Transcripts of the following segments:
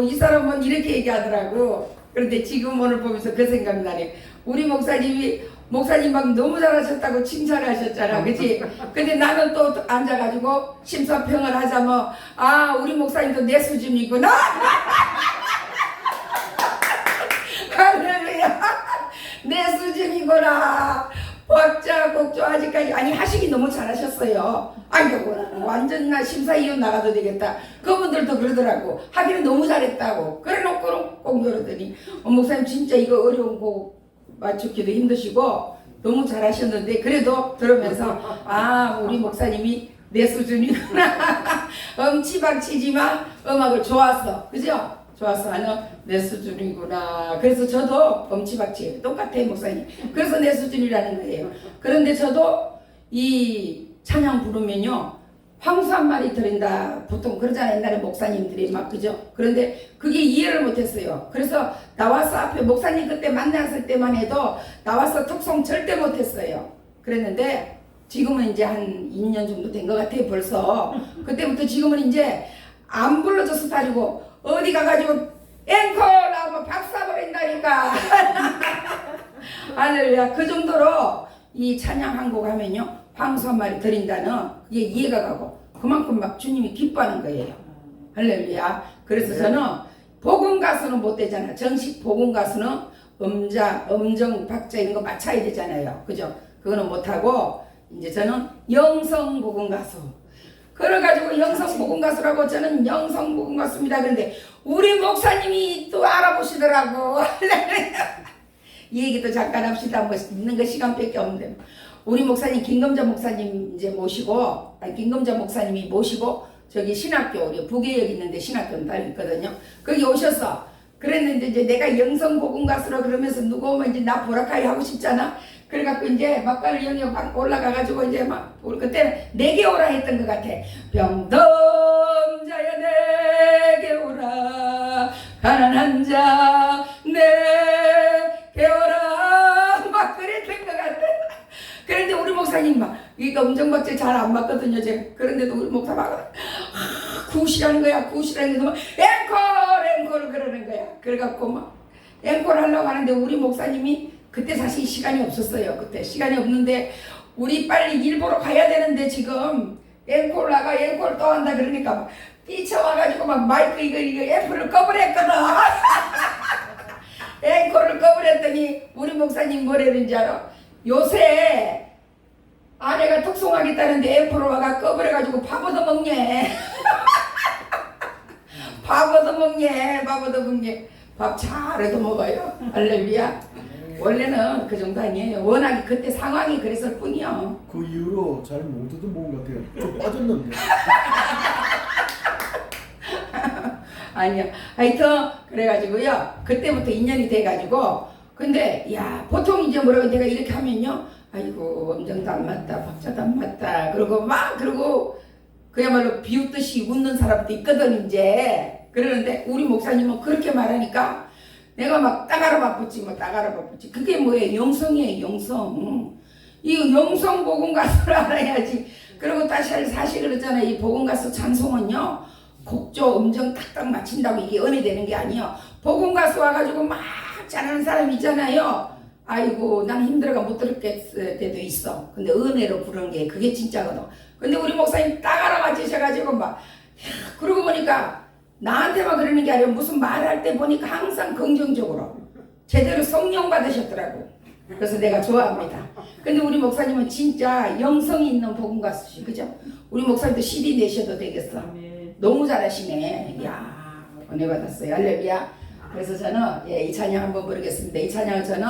이 사람은 이렇게 얘기하더라고. 그런데 지금 오늘 보면서 그 생각이 나네. 우리 목사님이 목사님 막 너무 잘하셨다고 칭찬하셨잖아. 그치? 근데 나는 또 앉아가지고 심사평을 하자면, 아, 우리 목사님도 내 수준이구나. 할렐루야. 내 수준이구나. 곡조 아직까지 아니 하시기 너무 잘하셨어요. 아이고 완전 나 심사위원 나가도 되겠다. 그분들도 그러더라고. 하기는 너무 잘했다고. 그래놓고 꼭 그러더니 어, 목사님 진짜 이거 어려운 곡 맞추기도 힘드시고 너무 잘하셨는데 그래도 들으면서 아 우리 목사님이 내 수준이구나. 엄치박치지만 음악을 좋았어. 그죠? 좋았어. 하는 내 수준이구나. 그래서 저도 엄치박치 똑같아 목사님. 그래서 내 수준이라는 거예요. 그런데 저도 이 찬양 부르면요. 황수 한 마리 드린다. 보통 그러잖아요. 옛날에 목사님들이 막 그죠? 그런데 그게 이해를 못했어요. 그래서 나와서 앞에 목사님 그때 만났을 때만 해도 나와서 특송 절대 못했어요. 그랬는데 지금은 이제 한 2년 정도 된 것 같아요. 벌써 그때부터 지금은 이제 안 불러줘서 다니고 어디 가가지고 앵콜 하고 박사 버린다니까. 할렐루야. 그 정도로 이 찬양 한 곡 하면요. 황수 한 마리 드린다는 그게 이해가 가고 그만큼 막 주님이 기뻐하는 거예요. 할렐루야. 그래서 네. 저는 복음 가수는 못 되잖아. 정식 복음 가수는 음자, 음정, 박자 이런 거 맞춰야 되잖아요. 그죠? 그거는 못 하고 이제 저는 영성 복음 가수. 그래가지고 영성 복음 가수라고 저는 영성 복음 가수입니다. 그런데 우리 목사님이 또 알아보시더라고. 이 얘기도 잠깐 합시다. 뭐 있는 거 시간밖에 없는데 우리 목사님 김금자 목사님 이제 모시고 김금자 목사님이 모시고 저기 신학교 우리 북에 여기 있는데 신학교 딸 있거든요. 거기 오셨어. 그랬는데 이제 내가 영성 복음 가수라 그러면서 누구 오면 이제 나 보라카이 하고 싶잖아. 그래갖고 이제 막간을 영역 막 올라가가지고 이제 막 그때 내게 오라 했던 것 같아. 병든자야 내게 오라 가난한 자 내게 오라 막 그랬던 것 같아. 그런데 우리 목사님 막 이거 음정박제 잘 안 맞거든요. 제가 그런데도 우리 목사 막 아, 굿이라는 거야 굿이라는 거야 막 앵콜 앵콜 그러는 거야. 그래갖고 막 앵콜 하려고 하는데 우리 목사님이 그때 사실 시간이 없었어요. 그때 시간이 없는데 우리 빨리 일보러 가야 되는데 지금 앵콜 나가 앵콜 또 한다 그러니까 막 뛰쳐와가지고 막 마이크 이거 이거 애플을 꺼버렸거든. 앵콜을 꺼버렸더니 우리 목사님 뭐라는지 알아? 요새 아내가 특송하겠다는데 애플을 와가 꺼버려가지고 밥얻어 먹네. 밥얻어 먹네. 밥얻어 먹네. 밥 잘해도 먹어요. 할렐루야. 원래는 그 정도 아니에요. 워낙에 그때 상황이 그랬을 뿐이요. 그 이후로 잘못 듣던 분 같아요. 좀 빠졌는데. 아니요. 하여튼 그래가지고요. 그때부터 인연이 돼가지고 근데 야 보통 이제 뭐라고 내가 이렇게 하면요. 아이고 음정도 안 맞다, 박자도 안 맞다. 그러고 막 그러고 그야말로 비웃듯이 웃는 사람도 있거든 이제. 그러는데 우리 목사님은 그렇게 말하니까 내가 막 따가라 바쁘지 뭐 따가라 바쁘지. 그게 뭐예요? 영성이에요 영성. 이 영성 복음 가수를 알아야지. 그리고 다시 사실 그러잖아요. 이 복음 가수 찬송은요 곡조 음정 딱딱 맞춘다고 이게 은혜 되는 게 아니에요. 복음 가수 와가지고 막 잘하는 사람 있잖아요. 아이고 난 힘들어가 못 들을 때도 있어. 근데 은혜로 부르는 게 그게 진짜거든. 근데 우리 목사님 따가라 맞으셔가지고 막 야, 그러고 보니까 나한테만 그러는 게 아니라 무슨 말할 때 보니까 항상 긍정적으로 제대로 성령 받으셨더라고. 그래서 내가 좋아합니다. 근데 우리 목사님은 진짜 영성이 있는 복음 가수시, 그죠? 우리 목사님도 CD 내셔도 되겠어. 너무 잘하시네. 이야, 은혜 받았어요. 할렐루야. 그래서 저는 예, 이 찬양 한번 부르겠습니다. 이 찬양을 저는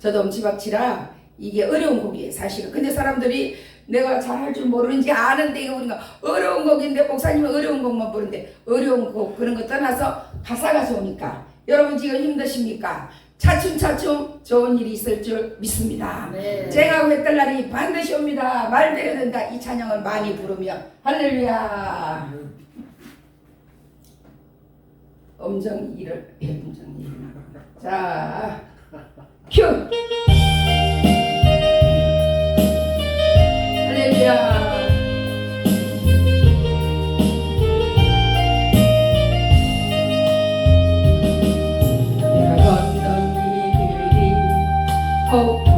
저도 엄지박치라 이게 어려운 곡이에요, 사실은. 근데 사람들이 내가 잘할 줄 모르는지 아는데 이거 우리가 어려운 곡인데 목사님은 어려운 곡만 부르는데 어려운 곡 그런 거 떠나서 가사가 좋으니까 여러분 지금 힘드십니까? 차츰차츰 좋은 일이 있을 줄 믿습니다. 네. 제가 했던 날이 반드시 옵니다. 말대로 된다. 이 찬양을 많이 부르면 할렐루야. 음정 일을 예, 음정 일. 자, 큐. hope.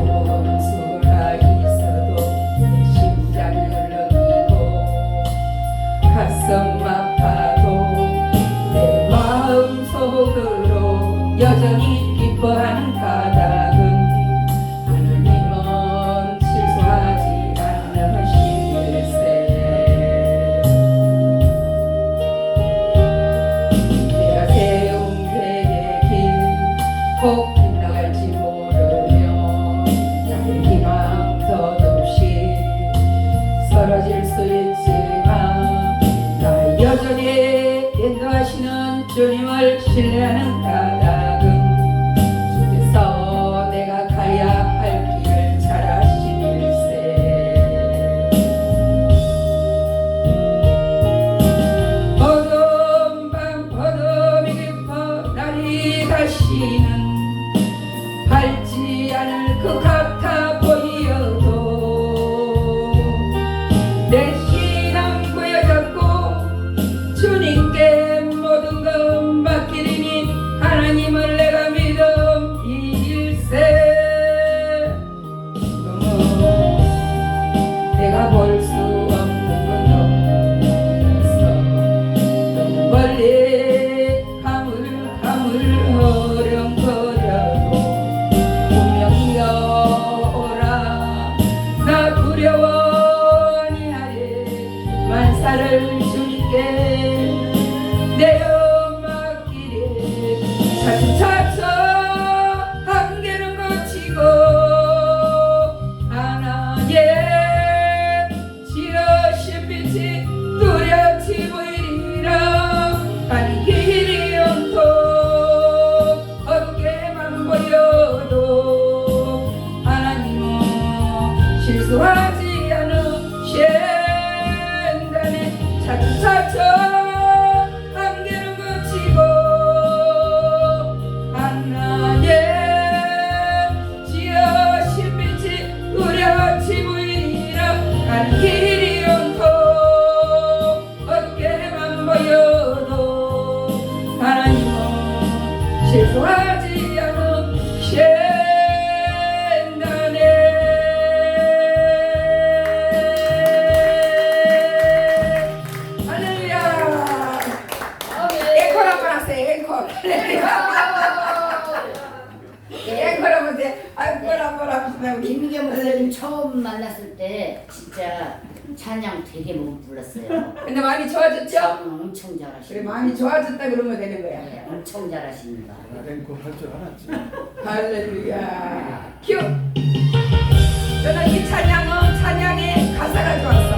Lord. 그냥 되게 못 불렀어요. 근데 많이 좋아졌죠? 음, 엄청 그래 잘하시고. 많이 좋아졌다 그러면 되는 거야. 네, 엄청 잘하십니다. 랭크 할줄 알았지. 할렐루야. 큐. 저는 이 찬양은 어, 찬양의 가사가 좋았어요.